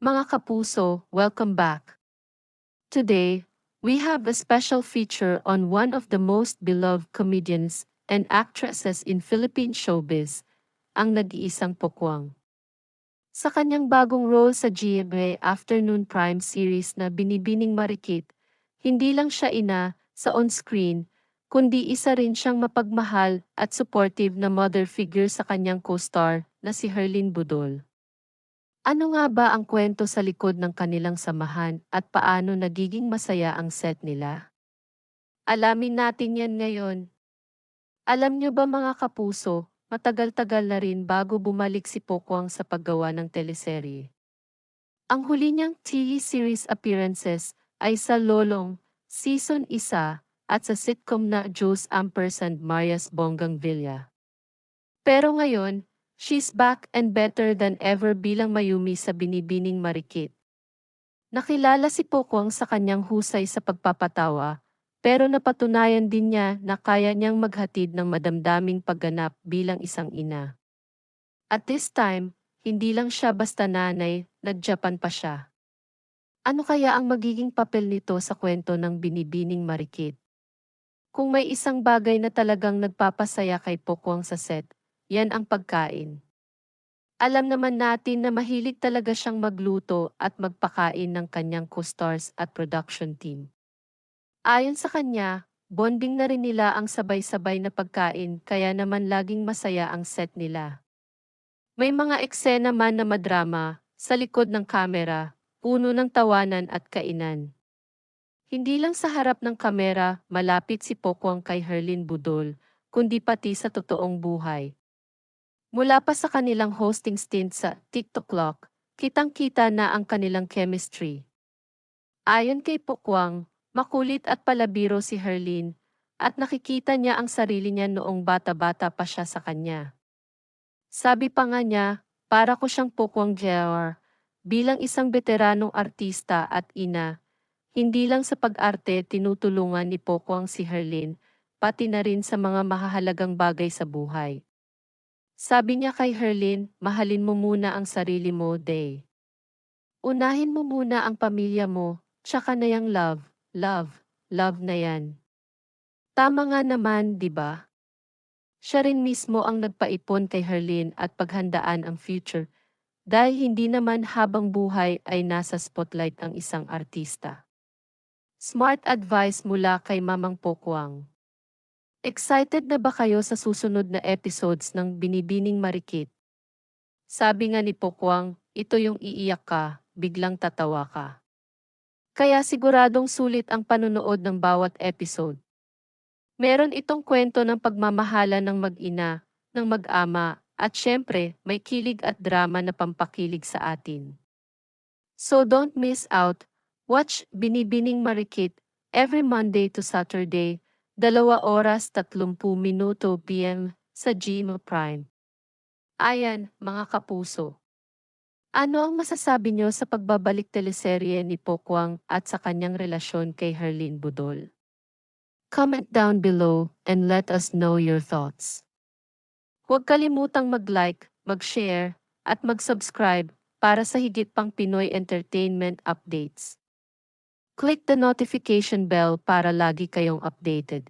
Mga kapuso, welcome back. Today, we have a special feature on one of the most beloved comedians and actresses in Philippine showbiz, ang nag-iisang Pokwang. Sa kanyang bagong role sa GMA Afternoon Prime series na Binibining Marikit, hindi lang siya ina sa on-screen, kundi isa rin siyang mapagmahal at supportive na mother figure sa kanyang co-star na si Herlin Budol. Ano nga ba ang kwento sa likod ng kanilang samahan at paano nagiging masaya ang set nila? Alamin natin yan ngayon. Alam niyo ba mga kapuso, matagal-tagal na rin bago bumalik si Pokwang sa paggawa ng teleserye. Ang huli niyang TV series appearances ay sa Lolong, Season 1, at sa sitcom na Jules Ampersand Marias Bonggang Villa. Pero ngayon, she's back and better than ever bilang Mayumi sa Binibining Marikit. Nakilala si Pokwang sa kanyang husay sa pagpapatawa, pero napatunayan din niya na kaya niyang maghatid ng madamdaming pagganap bilang isang ina. At this time, hindi lang siya basta nanay, nag-Japan pa siya. Ano kaya ang magiging papel nito sa kwento ng binibining marikit? Kung may isang bagay na talagang nagpapasaya kay Pokwang sa set, yan ang pagkain. Alam naman natin na mahilig talaga siyang magluto at magpakain ng kanyang co-stars at production team. Ayon sa kanya, bonding na rin nila ang sabay-sabay na pagkain kaya naman laging masaya ang set nila. May mga eksena man na madrama, sa likod ng kamera, puno ng tawanan at kainan. Hindi lang sa harap ng kamera, malapit si Pokwang kay Herlin Budol, kundi pati sa totoong buhay. Mula pa sa kanilang hosting stint sa TikTok Clock, kitang-kita na ang kanilang chemistry. Ayon kay Pokwang, Makulit at palabiro si Herlin, at nakikita niya ang sarili niya noong bata-bata pa siya sa kanya. Sabi pa nga niya, para ko siyang Pokwang Jr. Bilang isang veteranong artista at ina, hindi lang sa pag-arte tinutulungan ni Pokwang si Herlin, pati na rin sa mga mahahalagang bagay sa buhay. Sabi niya kay Herlin, mahalin mo muna ang sarili mo, Day. Unahin mo muna ang pamilya mo, tsaka na yung love. Love, love na yan. Tama nga naman, di ba? Siya rin mismo ang nagpaipon kay Herlin at paghandaan ang future dahil hindi naman habang buhay ay nasa spotlight ang isang artista. Smart advice mula kay Mamang Pokwang. Excited na ba kayo sa susunod na episodes ng Binibining Marikit? Sabi nga ni Pokwang, ito yung iiyak ka, biglang tatawa ka. Kaya siguradong sulit ang panunood ng bawat episode. Meron itong kwento ng pagmamahala ng mag-ina, ng mag-ama, at syempre, may kilig at drama na pampakilig sa atin. So don't miss out. Watch Binibining Marikit every Monday to Saturday, dalawa oras 30 minuto PM sa Gmail Prime. Ayan, mga kapuso. Ano ang masasabi niyo sa pagbabalik teleserye ni Pokwang at sa kanyang relasyon kay Herlin Budol? Comment down below and let us know your thoughts. Huwag kalimutang mag-like, mag-share, at mag-subscribe para sa higit pang Pinoy entertainment updates. Click the notification bell para lagi kayong updated.